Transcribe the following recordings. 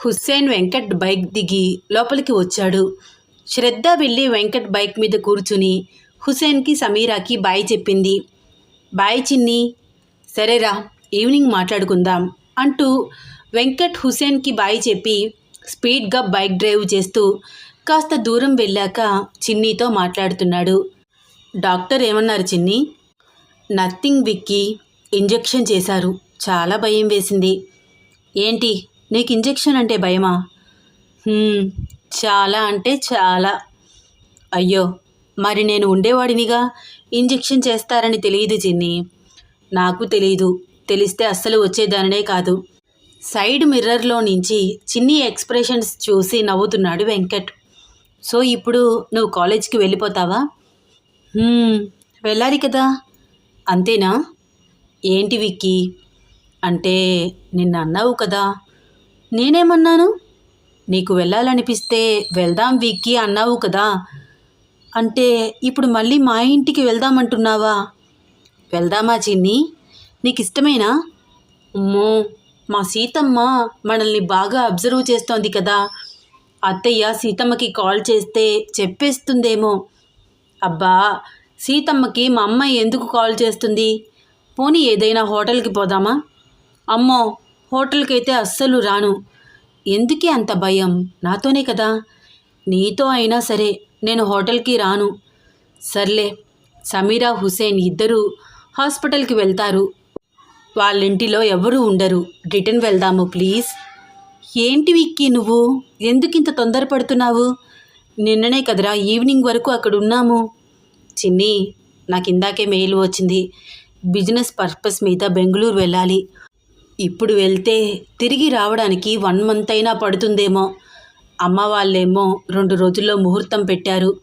Hussain Venkat bike దిగి లోపలికి వచ్చాడు. శ్రద్ధ వెళ్ళి వెంకట్ బైక్ మీద కూర్చుని హుసేన్కి సమీరాకి బాయ్ చెప్పింది. బాయ్ చిన్ని సరేరా ఈవినింగ్ మాట్లాడుకుందాం అంటూ వెంకట్ హుసేన్కి బాయ్ చెప్పి స్పీడ్గా బైక్ డ్రైవ్ చేస్తూ కాస్త దూరం వెళ్ళాక చిన్నీతో మాట్లాడుతున్నాడు. డాక్టర్ ఏమన్నారు చిన్ని? నథింగ్ విక్కి ఇంజెక్షన్ చేశారు. చాలా భయం వేసింది. ఏంటి నీకు ఇంజెక్షన్ అంటే భయమా? చాలా అంటే చాలా. అయ్యో మరి నేను ఉండేవాడినిగా? ఇంజెక్షన్ చేస్తారని తెలియదు చిన్ని నాకు తెలియదు తెలిస్తే అస్సలు వచ్చేదానినే కాదు. సైడ్ మిర్రర్లో నుంచి చిన్ని ఎక్స్ప్రెషన్స్ చూసి నవ్వుతున్నాడు వెంకట్. సో ఇప్పుడు నువ్వు కాలేజ్కి వెళ్ళిపోతావా? వెళ్ళాలి కదా. అంతేనా? ఏంటి విక్కీ? అంటే నిన్న అన్నావు కదా. నేనేమన్నాను? నీకు వెళ్ళాలనిపిస్తే వెళ్దాం వీక్కి అన్నావు కదా. అంటే ఇప్పుడు మళ్ళీ మా ఇంటికి వెళ్దామంటున్నావా? వెళ్దామా చిన్ని? నీకు ఇష్టమేనా అమ్మో మా సీతమ్మ మనల్ని బాగా అబ్జర్వ్ చేస్తోంది కదా. అత్తయ్య సీతమ్మకి కాల్ చేస్తే చెప్పేస్తుందేమో. అబ్బా సీతమ్మకి మా అమ్మాయి ఎందుకు కాల్ చేస్తుంది? పోనీ ఏదైనా హోటల్కి పోదామా? అమ్మో హోటల్కి అయితే అస్సలు రాను. ఎందుకే అంత భయం? నాతోనే కదా. నీతో అయినా సరే నేను హోటల్కి రాను. సర్లే సమీరా హుసేన్ ఇద్దరూ హాస్పిటల్కి వెళ్తారు. వాళ్ళింటిలో ఎవరూ ఉండరు. రిటర్న్ వెళ్దాము ప్లీజ్. ఏంటి విక్కీ నువ్వు? ఎందుకు ఇంత తొందరపడుతున్నావు? నిన్ననే కదరా ఈవినింగ్ వరకు అక్కడ ఉన్నాము. చిన్ని నాకు ఇందాకే మెయిల్ వచ్చింది. బిజినెస్ పర్పస్ మీద బెంగళూరు వెళ్ళాలి. ఇప్పుడు వెళ్తే తిరిగి రావడానికి వన్ మంత్ అయినా పడుతుందేమో. అమ్మ వాళ్ళేమో రెండు రోజుల్లో ముహూర్తం పెట్టారు.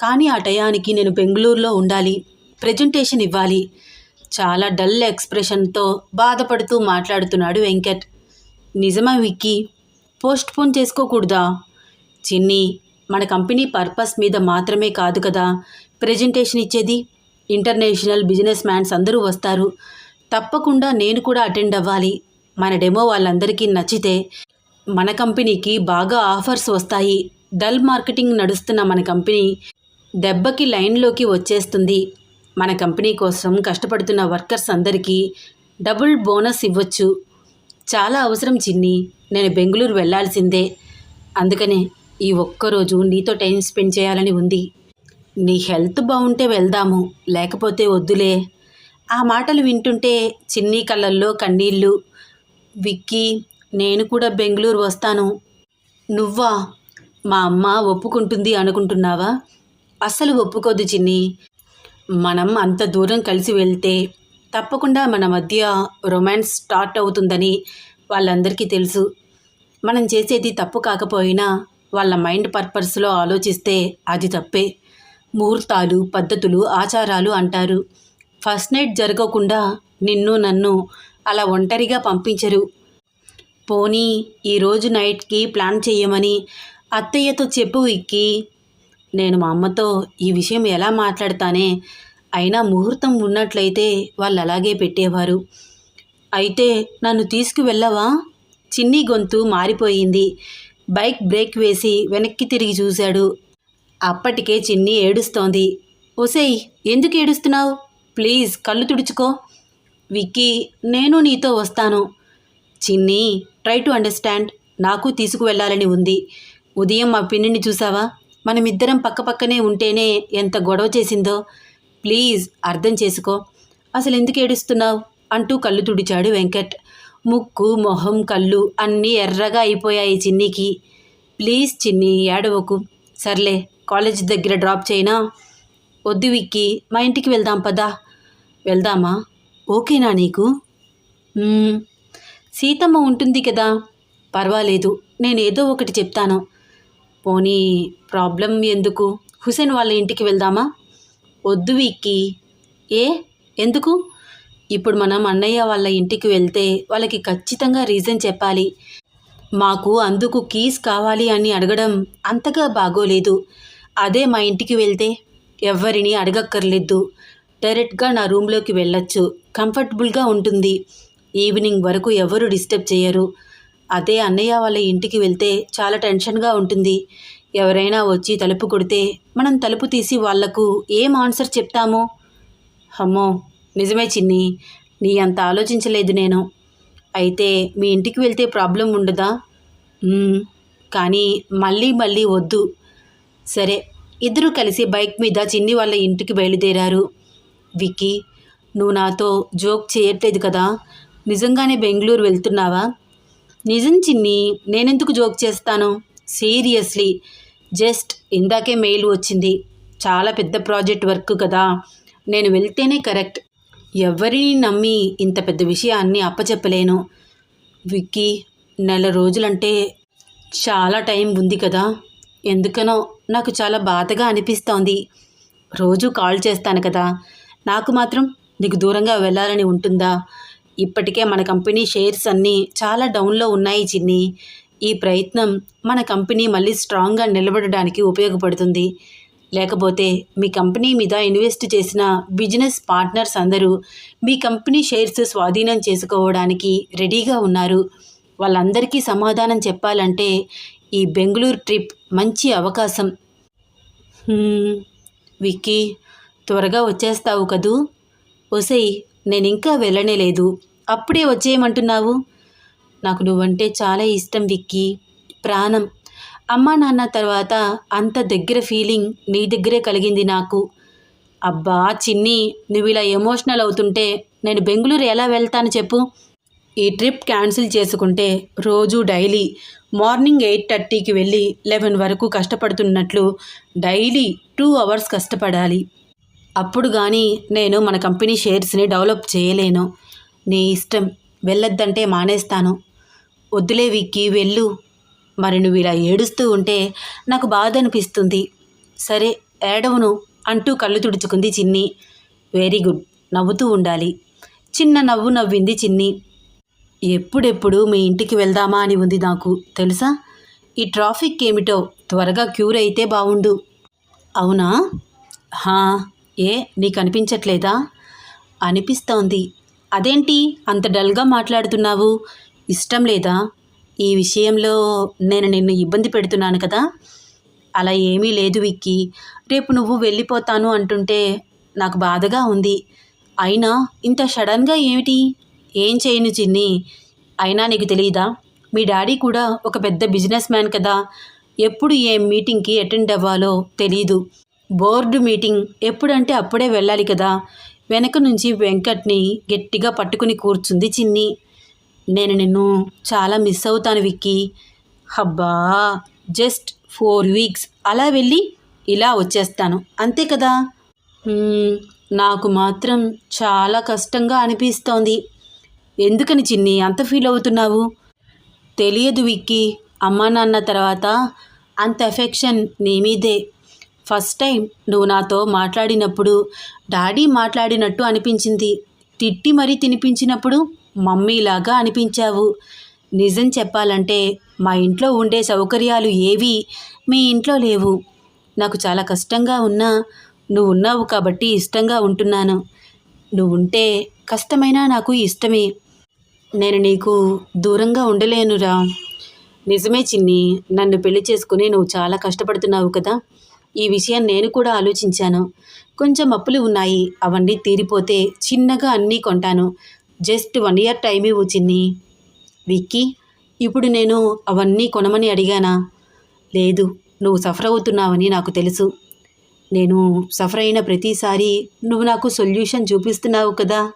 కానీ ఆ టయానికి నేను బెంగళూరులో ఉండాలి ప్రజెంటేషన్ ఇవ్వాలి. చాలా డల్ ఎక్స్ప్రెషన్తో బాధపడుతూ మాట్లాడుతున్నాడు వెంకట్. నిజమా విక్కీ? Post phone చేసుకోకూడదా? చిన్ని మన కంపెనీ పర్పస్ మీద మాత్రమే కాదు కదా ప్రజెంటేషన్ ఇచ్చేది. ఇంటర్నేషనల్ బిజినెస్ మ్యాన్స్ అందరూ వస్తారు. తప్పకుండా నేను కూడా అటెండ్ అవ్వాలి. మన డెమో వాళ్ళందరికీ నచ్చితే మన కంపెనీకి బాగా ఆఫర్స్ వస్తాయి. డల్ మార్కెటింగ్ నడుస్తున్న మన కంపెనీ దెబ్బకి లైన్లోకి వచ్చేస్తుంది. మన కంపెనీ కోసం కష్టపడుతున్న వర్కర్స్ అందరికీ డబుల్ బోనస్ ఇవ్వచ్చు. చాలా అవసరం చిన్ని. నేను బెంగళూరు వెళ్ళాల్సిందే అందుకనే ఈ ఒక్కరోజు నీతో టైం స్పెండ్ చేయాలని ఉంది. నీ హెల్త్ బాగుంటే వెళ్దాము. లేకపోతే వద్దులే. ఆ మాటలు వింటుంటే చిన్ని కళ్ళల్లో కన్నీళ్ళు. విక్కీ నేను కూడా బెంగళూరు వస్తాను. నువ్వా? మా అమ్మ ఒప్పుకుంటుంది అనుకుంటున్నావా? అస్సలు ఒప్పుకోదు చిన్ని. మనం అంత దూరం కలిసి వెళ్తే తప్పకుండా మన మధ్య రొమాన్స్ స్టార్ట్ అవుతుందని వాళ్ళందరికీ తెలుసు. మనం చేసేది తప్పు కాకపోయినా వాళ్ళ మైండ్ పర్పస్లో ఆలోచిస్తే అది తప్పే. ముహూర్తాలు పద్ధతులు ఆచారాలు అంటారు. ఫస్ట్ నైట్ జరగకుండా నిన్ను నన్ను అలా ఒంటరిగా పంపించరు. పోనీ ఈరోజు నైట్కి ప్లాన్ చేయమని అత్తయ్యతో చెప్పు ఇక్కి నేను మా అమ్మతో ఈ విషయం ఎలా మాట్లాడతానే అయినా ముహూర్తం ఉన్నట్లయితే వాళ్ళు అలాగే పెట్టేవారు. అయితే నన్ను తీసుకువెళ్ళవా? చిన్ని గొంతు మారిపోయింది. బైక్ బ్రేక్ వేసి వెనక్కి తిరిగి చూశాడు. అప్పటికే చిన్ని ఏడుస్తోంది. ఒసేయ్ ఎందుకు ఏడుస్తున్నావు? ప్లీజ్ కళ్ళు తుడుచుకో. విక్కీ నేను నీతో వస్తాను. చిన్ని ట్రై టు అండర్స్టాండ్. నాకు తీసుకువెళ్ళాలని ఉంది. ఉదయం మా పిన్నిని చూసావా? మనమిద్దరం పక్కపక్కనే ఉంటేనే ఎంత గొడవ చేసిందో. ప్లీజ్ అర్థం చేసుకో. అసలు ఎందుకు ఏడుస్తున్నావు? అంటూ కళ్ళు తుడిచాడు వెంకట్. ముక్కు మొహం కళ్ళు అన్నీ ఎర్రగా అయిపోయాయి చిన్నికి. ప్లీజ్ చిన్ని ఏడవకు. సర్లే కాలేజ్ దగ్గర డ్రాప్ చేయనా? వద్దు విక్కి మా ఇంటికి వెళ్దాం పదా. వెళ్దామా? ఓకేనా నీకు? సీతమ్మ ఉంటుంది కదా. పర్వాలేదు నేను ఏదో ఒకటి చెప్తాను. పోనీ ప్రాబ్లం ఎందుకు? హుసేన్ వాళ్ళ ఇంటికి వెళ్దామా? వద్దు విక్కి. ఏ? ఎందుకు? ఇప్పుడు మనం అన్నయ్య వాళ్ళ ఇంటికి వెళ్తే వాళ్ళకి ఖచ్చితంగా రీజన్ చెప్పాలి. మాకు అందుకు కీస్ కావాలి అని అడగడం అంతగా బాగోలేదు. అదే మా ఇంటికి వెళ్తే ఎవరిని అడగక్కర్లేదు. డైరెక్ట్గా నా రూమ్లోకి వెళ్ళొచ్చు. కంఫర్టబుల్గా ఉంటుంది. ఈవినింగ్ వరకు ఎవరు డిస్టర్బ్ చేయరు. అదే అన్నయ్య వాళ్ళ ఇంటికి వెళ్తే చాలా టెన్షన్గా ఉంటుంది. ఎవరైనా వచ్చి తలుపు కొడితే మనం తలుపు తీసి వాళ్ళకు ఏం ఆన్సర్ చెప్తామో? అమ్మో! నిజమే చిన్ని. నీ అంత ఆలోచించలేదు నేను. అయితే మీ ఇంటికి వెళ్తే ప్రాబ్లం ఉండదా? కానీ మళ్ళీ మళ్ళీ వద్దు. సరే ఇద్దరూ కలిసి బైక్ మీద చిన్ని వాళ్ళ ఇంటికి బయలుదేరారు. విక్కీ నువ్వు నాతో జోక్ చేయట్లేదు కదా? నిజంగానే బెంగళూరు వెళ్తున్నావా? నిజం చిన్ని నేనెందుకు జోక్ చేస్తాను? సీరియస్లీ జస్ట్ ఇందాకే మెయిల్ వచ్చింది. చాలా పెద్ద ప్రాజెక్ట్ వర్క్ కదా. నేను వెళ్తేనే కరెక్ట్. ఎవరిని నమ్మి ఇంత పెద్ద విషయాన్ని అప్పచెప్పలేను. విక్కీ నెల రోజులంటే చాలా టైం ఉంది కదా? ఎందుకనో నాకు చాలా బాధగా అనిపిస్తోంది. రోజు కాల్ చేస్తాను కదా. నాకు మాత్రం నీకు దూరంగా వెళ్ళాలని ఉంటుందా? ఇప్పటికే మన కంపెనీ షేర్స్ అన్నీ చాలా డౌన్లో ఉన్నాయి చిన్ని. ఈ ప్రయత్నం మన కంపెనీ మళ్ళీ స్ట్రాంగ్గా నిలబడడానికి ఉపయోగపడుతుంది. లేకపోతే మీ కంపెనీ మీద ఇన్వెస్ట్ చేసిన బిజినెస్ పార్ట్నర్స్ అందరూ మీ కంపెనీ షేర్స్ స్వాధీనం చేసుకోవడానికి రెడీగా ఉన్నారు. వాళ్ళందరికీ సమాధానం చెప్పాలంటే ఈ బెంగళూరు ట్రిప్ మంచి అవకాశం. విక్కీ త్వరగా వచ్చేస్తావు కదూ? ఒసేయ్ నేను ఇంకా వెళ్ళనే లేదు. అప్పుడే వచ్చేయమంటున్నావు? నాకు నువ్వంటే చాలా ఇష్టం విక్కీ. ప్రాణం. అమ్మా నాన్న తర్వాత అంత దగ్గర ఫీలింగ్ నీ దగ్గరే కలిగింది నాకు. అబ్బా చిన్ని నువ్వు ఇలా ఎమోషనల్ అవుతుంటే నేను బెంగళూరు ఎలా వెళ్తాను చెప్పు? ఈ ట్రిప్ క్యాన్సిల్ చేసుకుంటే రోజు డైలీ మార్నింగ్ ఎయిట్ థర్టీకి వెళ్ళి లెవెన్ వరకు కష్టపడుతున్నట్లు డైలీ టూ అవర్స్ కష్టపడాలి. అప్పుడు కానీ నేను మన కంపెనీ షేర్స్ని డెవలప్ చేయలేను. నీ ఇష్టం వెళ్ళొద్దంటే మానేస్తాను. వద్దులే విక్కి వెళ్ళు. మరి నువ్వు ఇలా ఏడుస్తూ ఉంటే నాకు బాధ అనిపిస్తుంది. సరే ఏడవను అంటూ కళ్ళు తుడుచుకుంది చిన్ని. వెరీ గుడ్ నవ్వుతూ ఉండాలి. చిన్న నవ్వు నవ్వింది చిన్ని. ఎప్పుడెప్పుడు మీ ఇంటికి వెళ్దామా అని ఉంది నాకు తెలుసా? ఈ ట్రాఫిక్ ఏమిటో? త్వరగా క్యూర్ అయితే బావుండు. అవునా? హా ఏ నీకు అనిపించట్లేదా? అనిపిస్తోంది. అదేంటి? అంత డల్గా మాట్లాడుతున్నావు? ఇష్టం లేదా? ఈ విషయంలో నేను నిన్ను ఇబ్బంది పెడుతున్నాను కదా? అలా ఏమీ లేదు విక్కి. రేపు నువ్వు వెళ్ళిపోతాను అంటుంటే నాకు బాధగా ఉంది. అయినా ఇంత సడన్గా ఏమిటి? ఏం చేయను చిన్ని? అయినా నీకు తెలియదా మీ డాడీ కూడా ఒక పెద్ద బిజినెస్ మ్యాన్ కదా. ఎప్పుడు ఏ మీటింగ్కి అటెండ్ అవ్వాలో తెలీదు. బోర్డు మీటింగ్ ఎప్పుడంటే అప్పుడే వెళ్ళాలి కదా. వెనక నుంచి వెంకట్ని గట్టిగా పట్టుకుని కూర్చుంది చిన్ని. నేను నిన్ను చాలా మిస్ అవుతాను విక్కీ. హబ్బా! Just four weeks. అలా వెళ్ళి ఇలా వచ్చేస్తాను. అంతే కదా? నాకు మాత్రం చాలా కష్టంగా అనిపిస్తోంది. ఎందుకని చిన్ని? అంత ఫీల్ అవుతున్నావు? తెలియదు విక్కీ. అమ్మా నాన్న తర్వాత అంత ఎఫెక్షన్ నీ మీదే. ఫస్ట్ టైం నువ్వు నాతో మాట్లాడినప్పుడు డాడీ మాట్లాడినట్టు అనిపించింది. తిట్టి మరీ తినిపించినప్పుడు మమ్మీలాగా అనిపించావు. నిజం చెప్పాలంటే మా ఇంట్లో ఉండే సౌకర్యాలు ఏవి మీ ఇంట్లో లేవు. నాకు చాలా కష్టంగా ఉన్నా నువ్వు ఉన్నావు కాబట్టి ఇష్టంగా ఉంటున్నాను. నువ్వు ఉంటే కష్టమైనా నాకు ఇష్టమే. నేను నీకు దూరంగా ఉండలేనురా. నిజమే చిన్ని నన్ను పెళ్ళి చేసుకుని నువ్వు చాలా కష్టపడుతున్నావు కదా. ఈ విషయం నేను కూడా ఆలోచించాను. కొంచెం అప్పులు ఉన్నాయి అవన్నీ తీరిపోతే చిన్నగా అన్నీ కొంటాను. జస్ట్ వన్ ఇయర్ టైం ఇవ్వు చిన్ని. విక్కీ ఇప్పుడు నేను అవన్నీ కొనమని అడిగానా? లేదు నువ్వు సఫర్ అవుతున్నావని నాకు తెలుసు. నేను సఫర్ అయిన ప్రతిసారి నువ్వు నాకు సొల్యూషన్ చూపిస్తున్నావు కదా.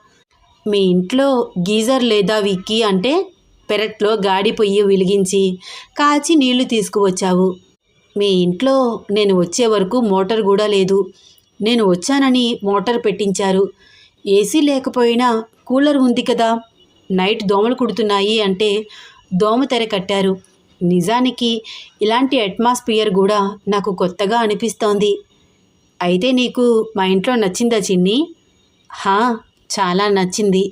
మీ ఇంట్లో గీజర్ లేదా విక్కీ అంటే పెరట్లో గాడి పొయ్యి వెలిగించి కాచి నీళ్ళు తీసుకువచ్చావు. మీ ఇంట్లో నేను వచ్చే వరకు మోటార్ కూడా లేదు. నేను వచ్చానని మోటార్ పెట్టించారు. ఏసీ లేకపోయినా కూలర్ ఉంది కదా. నైట్ దోమలు కుడుతున్నాయి అంటే దోమ తెర కట్టారు. నిజానికి ఇలాంటి అట్మాస్ఫియర్ కూడా నాకు కొత్తగా అనిపిస్తోంది. అయితే నీకు మా ఇంట్లో నచ్చిందా చిన్ని? హా చాలా నచ్చింది.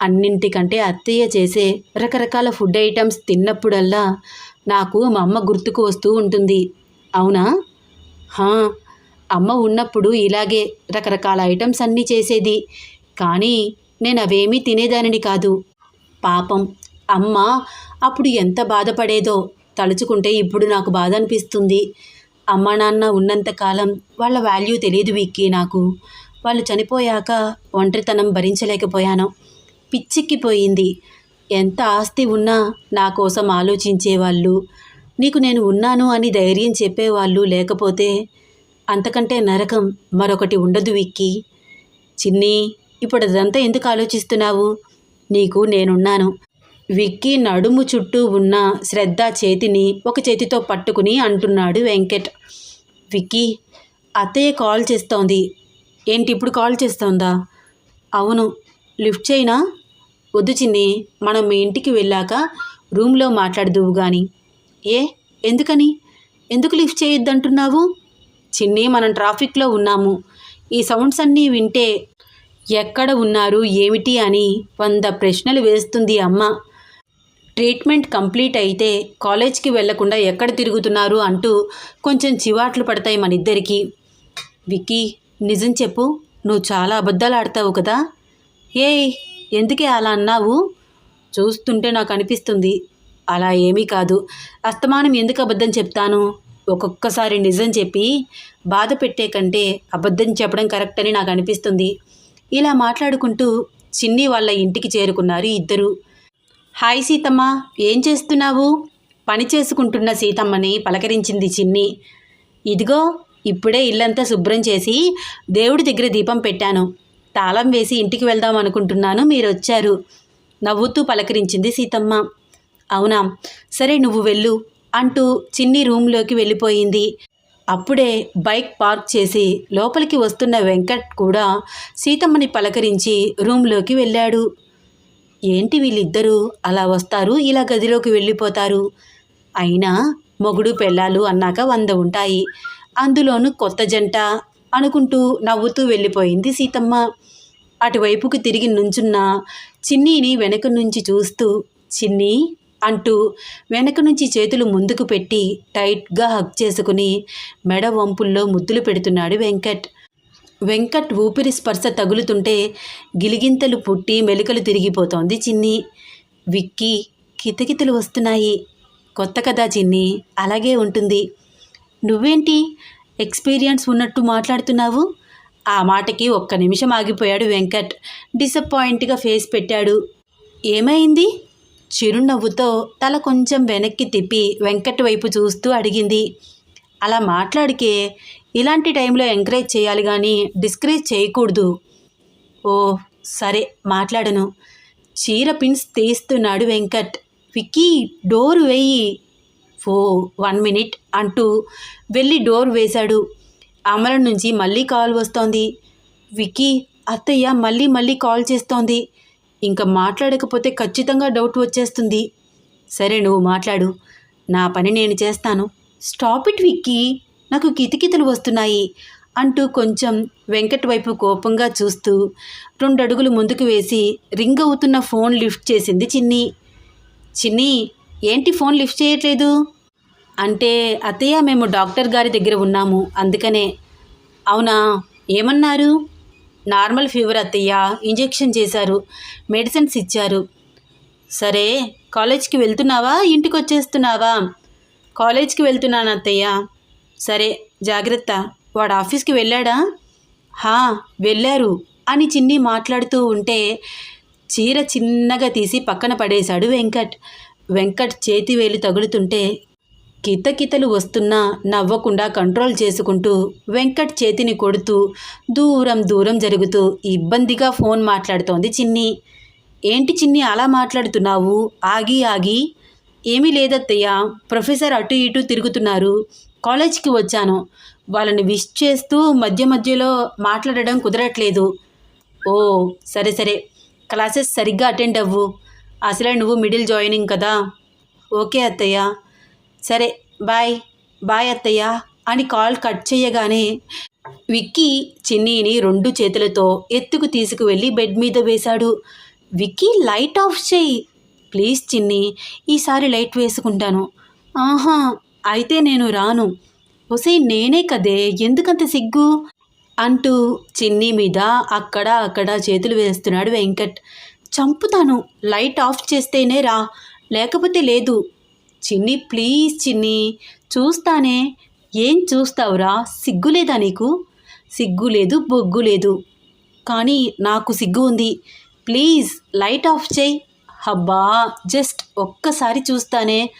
అన్నింటికంటే అత్తయ్య చేసే రకరకాల ఫుడ్ ఐటమ్స్ తిన్నప్పుడల్లా నాకు మా అమ్మ గుర్తుకు వస్తూ ఉంటుంది. అవునా? హా అమ్మ ఉన్నప్పుడు ఇలాగే రకరకాల ఐటమ్స్ అన్నీ చేసేది. కానీ నేను అవేమీ తినేదానిని కాదు. పాపం అమ్మ అప్పుడు ఎంత బాధపడేదో తలుచుకుంటే ఇప్పుడు నాకు బాధ అనిపిస్తుంది అమ్మ నాన్న ఉన్నంతకాలం వాళ్ళ వాల్యూ తెలియదు విక్కి నాకు. వాళ్ళు చనిపోయాక ఒంటరితనం భరించలేకపోయాను. పిచ్చెక్కిపోయింది ఎంత ఆస్తి ఉన్నా నా కోసం ఆలోచించేవాళ్ళు నీకు నేను ఉన్నాను అని ధైర్యం చెప్పేవాళ్ళు లేకపోతే అంతకంటే నరకం మరొకటి ఉండదు విక్కీ. చిన్ని ఇప్పుడు అదంతా ఎందుకు ఆలోచిస్తున్నావు? నీకు నేనున్నాను. విక్కీ నడుము చుట్టూ ఉన్న శ్రద్ధ చేతిని ఒక చేతితో పట్టుకుని అంటున్నాడు వెంకట్. విక్కీ అత్తయ్య కాల్ చేస్తోంది. ఏంటి ఇప్పుడు కాల్ చేస్తోందా? అవును. లిఫ్ట్ చేయనా? వద్దు చిన్ని. మనం మీ ఇంటికి వెళ్ళాక రూమ్లో మాట్లాడదువు కానీ ఏ? ఎందుకని? ఎందుకు లిఫ్ట్ చేయొద్దంటున్నావు? చిన్ని మనం ట్రాఫిక్లో ఉన్నాము. ఈ సౌండ్స్ అన్నీ వింటే ఎక్కడ ఉన్నారు ఏమిటి అని వంద ప్రశ్నలు వేస్తుంది అమ్మ. ట్రీట్మెంట్ కంప్లీట్ అయితే కాలేజ్కి వెళ్ళకుండా ఎక్కడ తిరుగుతున్నారు అంటూ కొంచెం చివాట్లు పడతాయి మన ఇద్దరికి విక్కీ నిజం చెప్పు. నువ్వు చాలా అబద్ధాలు ఆడతావు కదా. ఏయ్ ఎందుకే అలా అన్నావు? చూస్తుంటే నాకు అనిపిస్తుంది. అలా ఏమీ కాదు. అస్తమానం ఎందుకు అబద్ధం చెప్తాను? ఒక్కొక్కసారి నిజం చెప్పి బాధ పెట్టే కంటే అబద్ధం చెప్పడం కరెక్ట్ అని నాకు అనిపిస్తుంది. ఇలా మాట్లాడుకుంటూ చిన్ని వాళ్ళ ఇంటికి చేరుకున్నారు ఇద్దరు. హాయ్ సీతమ్మ ఏం చేస్తున్నావు? పని చేసుకుంటున్న సీతమ్మని పలకరించింది చిన్ని. ఇదిగో ఇప్పుడే ఇల్లంతా శుభ్రం చేసి దేవుడి దగ్గర దీపం పెట్టాను. తాళం వేసి ఇంటికి వెళ్దాం అనుకుంటున్నాను. మీరు వచ్చారు నవ్వుతూ పలకరించింది సీతమ్మ. అవునా? సరే నువ్వు వెళ్ళు అంటూ చిన్ని రూమ్లోకి వెళ్ళిపోయింది. అప్పుడే బైక్ పార్క్ చేసి లోపలికి వస్తున్న వెంకట్ కూడా సీతమ్మని పలకరించి రూమ్లోకి వెళ్ళాడు. ఏంటి వీళ్ళిద్దరూ అలా వస్తారు? ఇలా గదిలోకి వెళ్ళిపోతారు. అయినా మొగుడు పెళ్ళాలు అన్నాక వంద ఉంటాయి. అందులోనూ కొత్త జంట అనుకుంటూ నవ్వుతూ వెళ్ళిపోయింది సీతమ్మ. అటువైపుకు తిరిగి నుంచున్న చిన్నీని వెనక నుంచి చూస్తూ చిన్ని అంటూ వెనక నుంచి చేతులు ముందుకు పెట్టి టైట్గా హక్ చేసుకుని మెడ వంపుల్లో ముద్దులు పెడుతున్నాడు వెంకట్. వెంకట్ ఊపిరి స్పర్శ తగులుతుంటే గిలిగింతలు పుట్టి మెలికలు తిరిగిపోతోంది చిన్ని. విక్కి కితకితలు వస్తున్నాయి. కొత్త కదా చిన్ని. అలాగే ఉంటుంది. నువ్వేంటి? ఎక్స్పీరియన్స్ ఉన్నట్టు మాట్లాడుతున్నావు? ఆ మాటకి ఒక్క నిమిషం ఆగిపోయాడు వెంకట్. డిసప్పాయింట్గా ఫేస్ పెట్టాడు. ఏమైంది? చిరునవ్వుతో తల కొంచెం వెనక్కి తిప్పి వెంకట్ వైపు చూస్తూ అడిగింది. అలా మాట్లాడికే ఇలాంటి టైంలో ఎంకరేజ్ చేయాలి కానీ డిస్కరేజ్ చేయకూడదు. ఓ సరే మాట్లాడను. చీర పిన్స్ తీస్తున్నాడు వెంకట్. విక్కీ డోర్ వేయి. ఫో వన్ మినిట్ అంటూ వెళ్ళి డోర్ వేశాడు. అమల నుంచి మళ్ళీ కాల్ వస్తోంది. విక్కీ అత్తయ్య మళ్ళీ మళ్ళీ కాల్ చేస్తోంది. ఇంకా మాట్లాడకపోతే ఖచ్చితంగా డౌట్ వచ్చేస్తుంది. సరే నువ్వు మాట్లాడు. నా పని నేను చేస్తాను. Stop it Vicky. నాకు కితకితలు వస్తున్నాయి అంటూ కొంచెం వెంకట్ వైపు కోపంగా చూస్తూ రెండు అడుగులు ముందుకు వేసి రింగ్ అవుతున్న ఫోన్ లిఫ్ట్ చేసింది చిన్ని. చిన్ని ఏంటి ఫోన్ లిఫ్ట్ చేయట్లేదు? అంటే అత్తయ్య మేము డాక్టర్ గారి దగ్గర ఉన్నాము అందుకనే. అవునా? ఏమన్నారు? నార్మల్ ఫీవర్ అత్తయ్య ఇంజెక్షన్ చేశారు మెడిసిన్స్ ఇచ్చారు. సరే కాలేజ్కి వెళ్తున్నావా? ఇంటికి వచ్చేస్తున్నావా కాలేజ్కి వెళ్తున్నాను అత్తయ్య. సరే జాగ్రత్త. వాడు ఆఫీస్కి వెళ్ళాడా? హా వెళ్ళారు అని చిన్ని మాట్లాడుతూ ఉంటే చీర చిన్నగా తీసి పక్కన పడేశాడు వెంకట్. వెంకట్ చేతి వేలు తగులుతుంటే కితకితలు వస్తున్నా నవ్వకుండా కంట్రోల్ చేసుకుంటూ వెంకట్ చేతిని కొడుతూ దూరం దూరం జరుగుతూ ఇబ్బందిగా ఫోన్ మాట్లాడుతోంది చిన్ని. ఏంటి చిన్ని అలా మాట్లాడుతున్నావు? ఆగి ఆగి. ఏమీ లేదత్తయ్య. ప్రొఫెసర్ అటు ఇటు తిరుగుతున్నారు. కాలేజ్కి వచ్చాను. వాళ్ళని విష్ చేస్తూ మధ్య మధ్యలో మాట్లాడడం కుదరట్లేదు. ఓ సరే సరే. క్లాసెస్ సరిగ్గా అటెండ్ అవ్వు. అసలే నువ్వు మిడిల్ జాయినింగ్ కదా? ఓకే అత్తయ్య. సరే బాయ్ బాయ్ అత్తయ్య అని కాల్ కట్ చేయగానే విక్కీ చిన్నీని రెండు చేతులతో ఎత్తుకు తీసుకువెళ్ళి బెడ్ మీద వేశాడు. విక్కీ లైట్ ఆఫ్ చేయి ప్లీజ్ చిన్ని ఈసారి లైట్ వేసుకుంటాను. ఆహా అయితే నేను రాను. ఒసే నేనే కదే ఎందుకంత సిగ్గు? అంటూ చిన్ని మీద అక్కడ అక్కడ చేతులు వేస్తున్నాడు వెంకట్. చంపుతాను. లైట్ ఆఫ్ చేస్తేనే రా. లేకపోతే లేదు. చిన్ని ప్లీజ్ చిన్ని. చూస్తానే. ఏం చూస్తావురా సిగ్గు లేదా నీకు? సిగ్గు లేదు బొగ్గు లేదు కానీ నాకు సిగ్గు ఉంది. ప్లీజ్ లైట్ ఆఫ్ చేయి. హబ్బా జస్ట్ ఒక్కసారి చూస్తానే.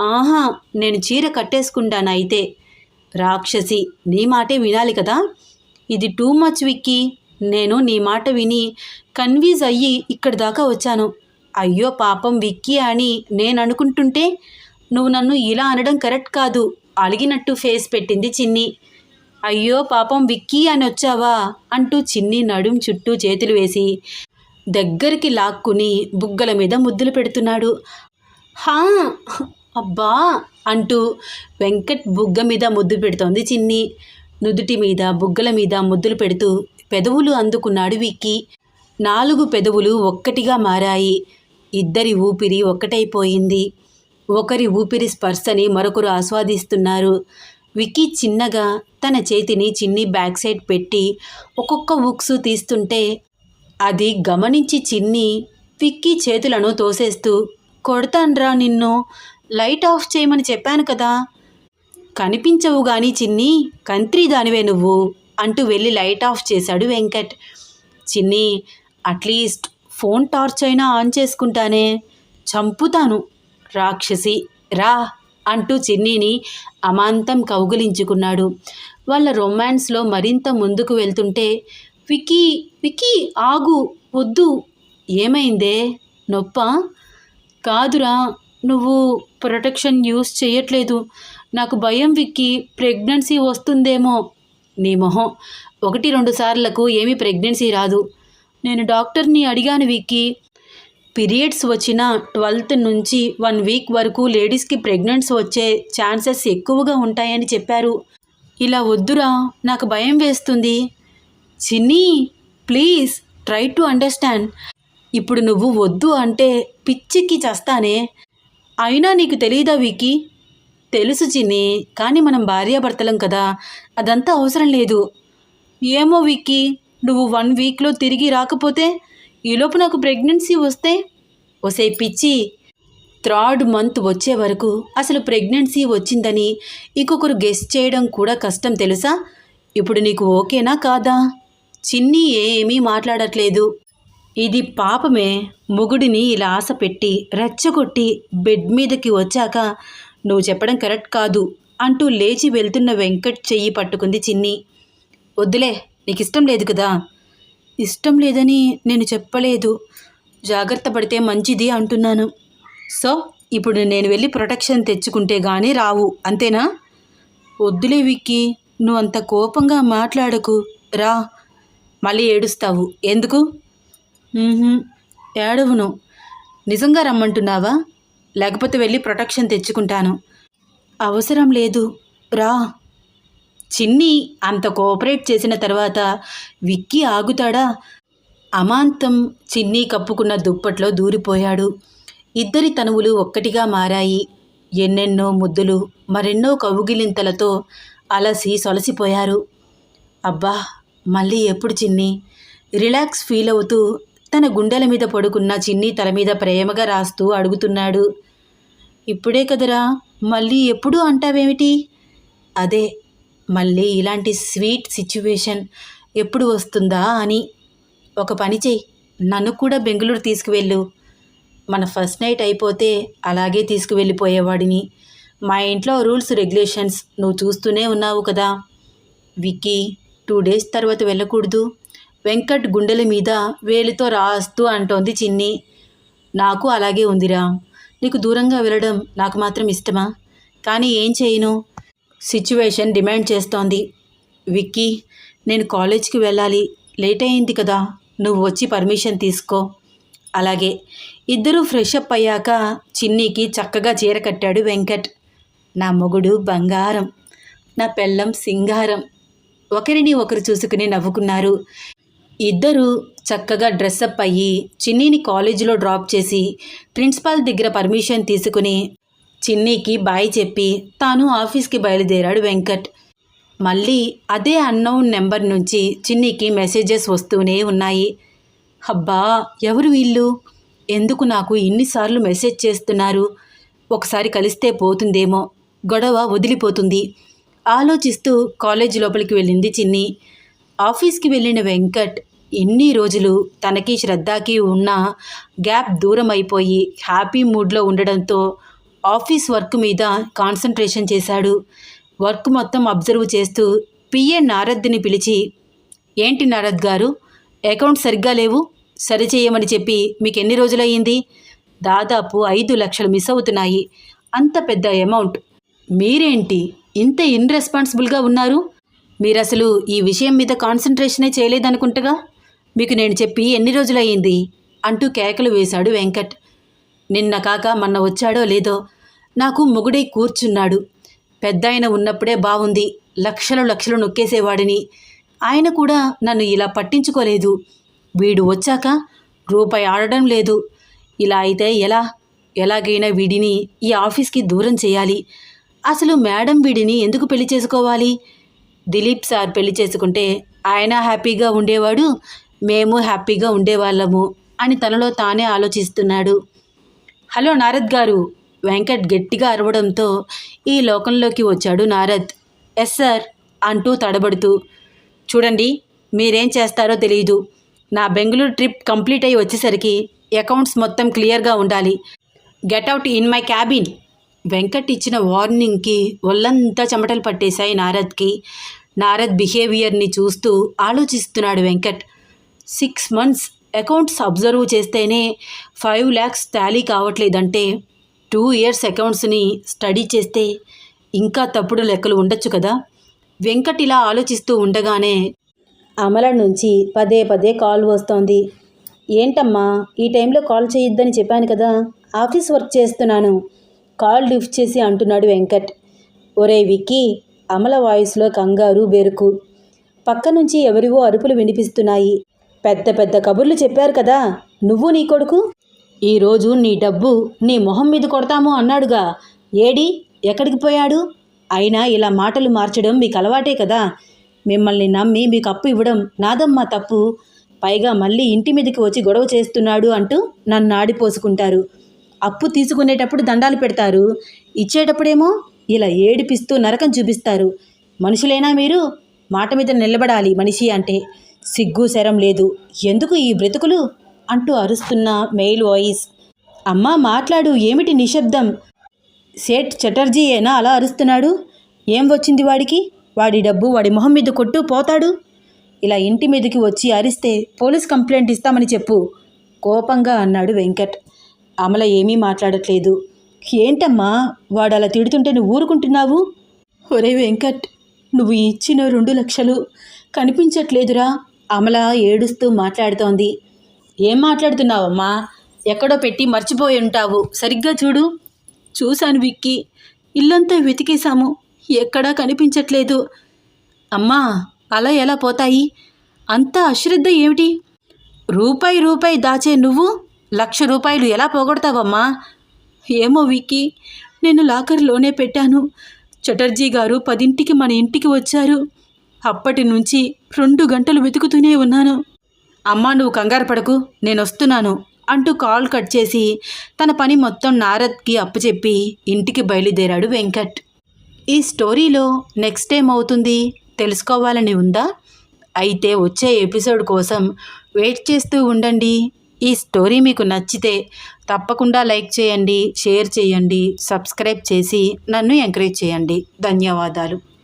ఆహా నేను చీర కట్టేసుకుంటాను అయితే. రాక్షసి నీ మాటే వినాలి కదా? ఇది టూ మచ్ విక్కీ. నేను నీ మాట విని కన్వీజ్ అయ్యి ఇక్కడి దాకా వచ్చాను. అయ్యో పాపం విక్కీ అని నేను అనుకుంటుంటే నువ్వు నన్ను ఇలా అనడం కరెక్ట్ కాదు. అలిగినట్టు ఫేస్ పెట్టింది చిన్ని. అయ్యో పాపం విక్కీ అని వచ్చావా అంటూ చిన్ని నడుం చుట్టూ చేతులు వేసి దగ్గరికి లాక్కుని బుగ్గల మీద ముద్దులు పెడుతున్నాడు. హా! అబ్బా! అంటూ వెంకట్ బుగ్గ మీద ముద్దు పెడుతోంది చిన్ని. నుదుటి మీద బుగ్గల మీద ముద్దులు పెడుతూ పెదవులు అందుకున్నాడు విక్కీ నాలుగు పెదవులు ఒక్కటిగా మారాయి. ఇద్దరి ఊపిరి ఒక్కటైపోయింది. ఒకరి ఊపిరి స్పర్శని మరొకరు ఆస్వాదిస్తున్నారు. విక్కీ చిన్నగా తన చేతిని చిన్ని బ్యాక్ సైడ్ పెట్టి ఒక్కొక్క ఉక్సు తీస్తుంటే అది గమనించి చిన్ని విక్కీ చేతులను తోసేస్తూ కొడతాన్రా నిన్ను లైట్ ఆఫ్ చేయమని చెప్పాను కదా. కనిపించవు గాని చిన్ని కంత్రి దానివే నువ్వు. అంటూ వెళ్ళి లైట్ ఆఫ్ చేశాడు Venkat. Chinni at least phone torch అయినా ఆన్ చేసుకుంటానే. చంపుతాను. రాక్షసి రా అంటూ చిన్నీని అమాంతం కౌగులించుకున్నాడు. వాళ్ళ రొమాన్స్లో మరింత ముందుకు వెళ్తుంటే వికీ వికీ ఆగు వద్దు. ఏమైందే? నొప్ప? కాదురా నువ్వు ప్రొటెక్షన్ యూస్ చేయట్లేదు నాకు భయం విక్కి ప్రెగ్నెన్సీ వస్తుందేమో. నీ మొహం. ఒకటి రెండు సార్లకు ఏమీ ప్రెగ్నెన్సీ రాదు. నేను డాక్టర్ని అడిగాను విక్కీ. పీరియడ్స్ వచ్చిన ట్వెల్త్ నుంచి వన్ వీక్ వరకు లేడీస్కి ప్రెగ్నెంట్స్ వచ్చే ఛాన్సెస్ ఎక్కువగా ఉంటాయని చెప్పారు. ఇలా వద్దురా నాకు భయం వేస్తుంది. చిన్ని ప్లీజ్ ట్రై టు అండర్స్టాండ్. ఇప్పుడు నువ్వు వద్దు అంటే పిచ్చికి చస్తానే. అయినా నీకు తెలియదా వికీ తెలుసు చిన్ని కానీ మనం భార్యాభర్తలం కదా. అదంతా అవసరం లేదు. ఏమో విక్కీ నువ్వు వన్ వీక్లో తిరిగి రాకపోతే ఈలోపు నాకు ప్రెగ్నెన్సీ వస్తే? ఒసే పిచ్చి. థర్డ్ మంత్ వచ్చే వరకు అసలు ప్రెగ్నెన్సీ వచ్చిందని ఇంకొకరు గెస్ చేయడం కూడా కష్టం తెలుసా? ఇప్పుడు నీకు ఓకేనా కాదా? చిన్ని ఏమీ మాట్లాడట్లేదు. ఇది పాపమే. మొగుడిని ఇలా ఆశ పెట్టి రెచ్చగొట్టి బెడ్ మీదకి వచ్చాక నువ్వు చెప్పడం కరెక్ట్ కాదు అంటూ లేచి వెళ్తున్న వెంకట్ చెయ్యి పట్టుకుంది చిన్ని. వద్దులే నీకు ఇష్టం లేదు కదా? ఇష్టం లేదని నేను చెప్పలేదు. జాగ్రత్త పడితే మంచిది అంటున్నాను. సో ఇప్పుడు నేను వెళ్ళి ప్రొటెక్షన్ తెచ్చుకుంటే గానీ రావు అంతేనా? వద్దులే విక్కీ నువ్వు అంత కోపంగా మాట్లాడకు. రా మళ్ళీ ఏడుస్తావు. ఎందుకు? ఏడవును. నిజంగా రమ్మంటున్నావా? లేకపోతే వెళ్ళి ప్రొటెక్షన్ తెచ్చుకుంటాను. అవసరం లేదు. రా. చిన్ని అంత కోఆపరేట్ చేసిన తర్వాత విక్కీ ఆగుతాడా? అమాంతం చిన్ని కప్పుకున్న దుప్పట్లో దూరిపోయాడు. ఇద్దరి తనువులు ఒక్కటిగా మారాయి. ఎన్నెన్నో ముద్దులు మరెన్నో కవుగిలింతలతో అలసి సొలసిపోయారు. అబ్బా మళ్ళీ ఎప్పుడు చిన్ని? రిలాక్స్ ఫీల్ అవుతూ తన గుండెల మీద పడుకున్న చిన్ని తల మీద ప్రేమగా రాస్తూ అడుగుతున్నాడు. ఇప్పుడే కదరా. మళ్ళీ ఎప్పుడు అంటావేమిటి? అదే మళ్ళీ ఇలాంటి స్వీట్ సిచ్యువేషన్ ఎప్పుడు వస్తుందా అని. ఒక పని చెయ్యి నన్ను కూడా బెంగళూరు తీసుకువెళ్ళు. మన ఫస్ట్ నైట్ అయిపోతే అలాగే తీసుకువెళ్ళిపోయేవాడిని. మా ఇంట్లో రూల్స్ రెగ్యులేషన్స్ నువ్వు చూస్తూనే ఉన్నావు కదా. విక్కీ టూ డేస్ తర్వాత వెళ్ళకూడదు. వెంకట్ గుండెల మీద వేలితో రాస్తూ అంటోంది చిన్ని. నాకు అలాగే ఉందిరా. నీకు దూరంగా వెళ్ళడం నాకు మాత్రం ఇష్టమా? కానీ ఏం చేయను? సిచ్యువేషన్ డిమాండ్ చేస్తోంది. విక్కీ నేను కాలేజ్కి వెళ్ళాలి. లేట్ అయింది కదా. నువ్వు వచ్చి పర్మిషన్ తీసుకో. అలాగే ఇద్దరూ ఫ్రెష్ అప్ అయ్యాక చిన్నీకి చక్కగా చీర కట్టాడు వెంకట్. నా మొగుడు బంగారం నా పెళ్ళం సింగారం. ఒకరిని ఒకరు చూసుకుని నవ్వుకున్నారు. ఇద్దరూ చక్కగా డ్రెస్అప్ అయ్యి చిన్నీని కాలేజీలో డ్రాప్ చేసి ప్రిన్సిపాల్ దగ్గర పర్మిషన్ తీసుకుని చిన్నీకి బాయ్ చెప్పి తాను ఆఫీస్కి బయలుదేరాడు వెంకట్. మళ్ళీ అదే అన్నౌన్ నెంబర్ నుంచి చిన్నీకి మెసేజెస్ వస్తూనే ఉన్నాయి. అబ్బా ఎవరు వీళ్ళు? ఎందుకు నాకు ఇన్నిసార్లు మెసేజ్ చేస్తున్నారు? ఒకసారి కలిస్తే పోతుందేమో. గొడవ వదిలిపోతుంది. ఆలోచిస్తూ కాలేజ్ లోపలికి వెళ్ళింది చిన్ని. ఆఫీస్కి వెళ్ళిన వెంకట్ ఎన్ని రోజులు తనకి శ్రద్ధకి ఉన్న గ్యాప్ దూరం అయిపోయి హ్యాపీ మూడ్లో ఉండడంతో ఆఫీస్ వర్క్ మీద కాన్సన్ట్రేషన్ చేశాడు. వర్క్ మొత్తం అబ్జర్వ్ చేస్తూ పిఏ నారద్ని పిలిచి ఏంటి నారద్ గారు అకౌంట్ సరిగ్గా లేవు? సరిచేయమని చెప్పి మీకు ఎన్ని రోజులయ్యింది? దాదాపు ఐదు లక్షలు మిస్ అవుతున్నాయి. అంత పెద్ద అమౌంట్. మీరేంటి ఇంత ఇన్రెస్పాన్సిబుల్గా ఉన్నారు? మీరు అసలు ఈ విషయం మీద కాన్సన్ట్రేషనే చేయలేదనుకుంటగా? మీకు నేను చెప్పి ఎన్ని రోజులయ్యింది? అంటూ కేకలు వేశాడు వెంకట్. నిన్న కాక మొన్న వచ్చాడో లేదో నాకు మొగుడై కూర్చున్నాడు. పెద్దాయన ఉన్నప్పుడే బాగుంది లక్షలు లక్షలు నొక్కేసేవాడిని. ఆయన కూడా నన్ను ఇలా పట్టించుకోలేదు. వీడు వచ్చాక రూపాయి ఆడడం లేదు. ఇలా అయితే ఎలా? ఎలాగైనా వీడిని ఈ ఆఫీస్కి దూరం చేయాలి. అసలు మేడం వీడిని ఎందుకు పెళ్ళి చేసుకోవాలి? దిలీప్ సార్ పెళ్ళి చేసుకుంటే ఆయన హ్యాపీగా ఉండేవాడు మేము హ్యాపీగా ఉండేవాళ్ళము అని తనలో తానే ఆలోచిస్తున్నాడు. హలో నారద్ గారు వెంకట్ గట్టిగా అరవడంతో ఈ లోకంలోకి వచ్చాడు నారద్. ఎస్ సార్ అంటూ తడబడుతూ. చూడండి మీరేం చేస్తారో తెలియదు నా బెంగళూరు ట్రిప్ కంప్లీట్ అయ్యి వచ్చేసరికి అకౌంట్స్ మొత్తం క్లియర్గా ఉండాలి. Get out in my cabin. Venkat ఇచ్చిన వార్నింగ్కి ఒళ్ళంతా చెమటలు పట్టేశాయి నారద్కి. నారద్ బిహేవియర్ని చూస్తూ ఆలోచిస్తున్నాడు Venkat. Six months accounts observe చేస్తేనే ఫైవ్ ల్యాక్స్ టాలీ కావట్లేదంటే టూ ఇయర్స్ అకౌంట్స్ని స్టడీ చేస్తే ఇంకా తప్పుడు లెక్కలు ఉండొచ్చు కదా? వెంకట్ ఇలా ఆలోచిస్తూ ఉండగానే అమల నుంచి పదే పదే కాల్ వస్తోంది. ఏంటమ్మా ఈ టైంలో కాల్ చేయొద్దని చెప్పాను కదా ఆఫీస్ వర్క్ చేస్తున్నాను. కాల్ లిఫ్ట్ చేసి అంటున్నాడు వెంకట్. ఒరే విక్కీ అమల వాయిస్లో కంగారు బెరుకు. పక్క నుంచి ఎవరివో అరుపులు వినిపిస్తున్నాయి. పెద్ద పెద్ద కబుర్లు చెప్పారు కదా. నువ్వు నీ కొడుకు? ఈరోజు నీ డబ్బు నీ మొహం మీద కొడతాము అన్నాడుగా. ఏడి? ఎక్కడికి పోయాడు? అయినా ఇలా మాటలు మార్చడం మీకు అలవాటే కదా. మిమ్మల్ని నమ్మి మీకు అప్పు ఇవ్వడం నాదమ్మా తప్పు. పైగా మళ్ళీ ఇంటి మీదకి వచ్చి గొడవ చేస్తున్నాడు అంటూ నన్ను ఆడిపోసుకుంటారు. అప్పు తీసుకునేటప్పుడు దండాలు పెడతారు. ఇచ్చేటప్పుడేమో ఇలా ఏడిపిస్తూ నరకం చూపిస్తారు. మనుషులేనా మీరు మాట మీద నిలబడాలి మనిషి అంటే. సిగ్గు శరం లేదు. ఎందుకు ఈ బ్రతుకులు? అంటూ అరుస్తున్న మెయిల్ వాయిస్. అమ్మా మాట్లాడు ఏమిటి నిశ్శబ్దం? సేట్ చటర్జీ ఏనా అలా అరుస్తున్నాడు? ఏం వచ్చింది వాడికి? వాడి డబ్బు వాడి మొహం మీద కొట్టు పోతాడు. ఇలా ఇంటి మీదకి వచ్చి అరిస్తే పోలీస్ కంప్లైంట్ ఇస్తామని చెప్పు. కోపంగా అన్నాడు వెంకట్. అమల ఏమీ మాట్లాడట్లేదు. ఏంటమ్మా వాడు అలా తిడుతుంటే నువ్వు ఊరుకుంటున్నావు? ఒరే వెంకట్ నువ్వు ఇచ్చిన రెండు లక్షలు కనిపించట్లేదురా. అమల ఏడుస్తూ మాట్లాడుతోంది. ఏం మాట్లాడుతున్నావమ్మా? ఎక్కడో పెట్టి మర్చిపోయి ఉంటావు. సరిగ్గా చూడు. చూశాను విక్కి. ఇల్లంతా వెతికేశాము. ఎక్కడా కనిపించట్లేదు. అమ్మా అలా ఎలా పోతాయి? అంత అశ్రద్ధ ఏమిటి? రూపాయి రూపాయి దాచే నువ్వు? లక్ష రూపాయలు ఎలా పోగొడతావమ్మా? ఏమో విక్కి నేను లాకర్లోనే పెట్టాను. చటర్జీ గారు పదింటికి మన ఇంటికి వచ్చారు. అప్పటి నుంచి రెండు గంటలు వెతుకుతూనే ఉన్నాను. అమ్మా నువ్వు కంగారు పడకు నేను వస్తున్నాను అంటూ కాల్ కట్ చేసి తన పని మొత్తం నారద్కి అప్పచెప్పి ఇంటికి బయలుదేరాడు వెంకట్. ఈ స్టోరీలో నెక్స్ట్ టైం అవుతుంది తెలుసుకోవాలని ఉందా? అయితే వచ్చే ఎపిసోడ్ కోసం వెయిట్ చేస్తూ ఉండండి. ఈ స్టోరీ మీకు నచ్చితే తప్పకుండా లైక్ చేయండి షేర్ చేయండి సబ్స్క్రైబ్ చేసి నన్ను ఎంకరేజ్ చేయండి. ధన్యవాదాలు.